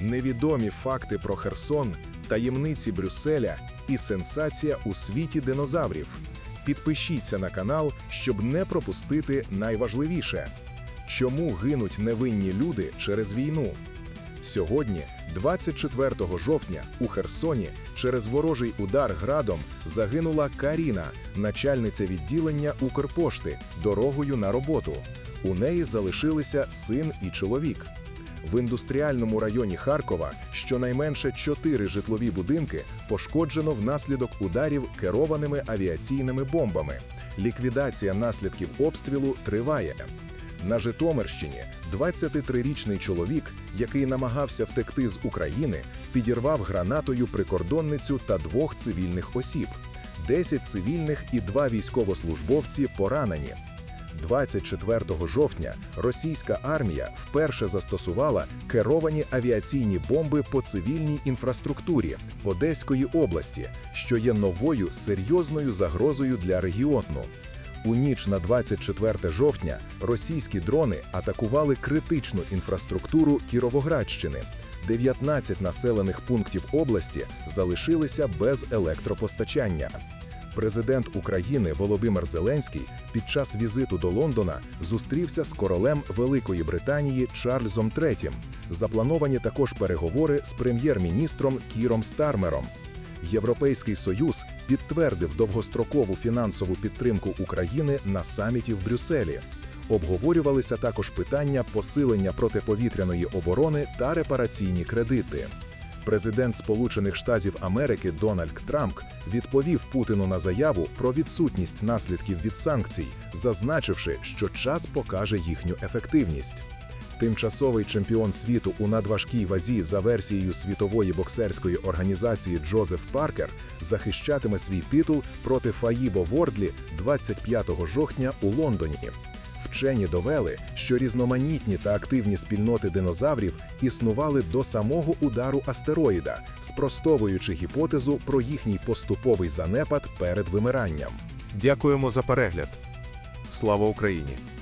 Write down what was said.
невідомі факти про Херсон, таємниці Брюсселя і сенсація у світі динозаврів. Підпишіться на канал, щоб не пропустити найважливіше. Чому гинуть невинні люди через війну? Сьогодні, 24 жовтня, у Херсоні через ворожий удар градом загинула Каріна, начальниця відділення Укрпошти, дорогою на роботу. У неї залишилися син і чоловік. В індустріальному районі Харкова щонайменше чотири житлові будинки пошкоджено внаслідок ударів керованими авіаційними бомбами. Ліквідація наслідків обстрілу триває. На Житомирщині 23-річний чоловік, який намагався втекти з України, підірвав гранатою прикордонницю та двох цивільних осіб. 10 цивільних і два військовослужбовці поранені. 24 жовтня російська армія вперше застосувала керовані авіаційні бомби по цивільній інфраструктурі Одеської області, що є новою серйозною загрозою для регіону. У ніч на 24 жовтня російські дрони атакували критичну інфраструктуру Кіровоградщини. 19 населених пунктів області залишилися без електропостачання. Президент України Володимир Зеленський під час візиту до Лондона зустрівся з королем Великої Британії Чарльзом III. Заплановані також переговори з прем'єр-міністром Кіром Стармером. Європейський союз підтвердив довгострокову фінансову підтримку України на саміті в Брюсселі. Обговорювалися також питання посилення протиповітряної оборони та репараційні кредити. Президент Сполучених Штатів Америки Дональд Трамп відповів Путіну на заяву про відсутність наслідків від санкцій, зазначивши, що час покаже їхню ефективність. Тимчасовий чемпіон світу у надважкій вазі за версією світової боксерської організації Джозеф Паркер захищатиме свій титул проти Фаїбо Вордлі 25 жовтня у Лондоні. Вчені довели, що різноманітні та активні спільноти динозаврів існували до самого удару астероїда, спростовуючи гіпотезу про їхній поступовий занепад перед вимиранням. Дякуємо за перегляд. Слава Україні!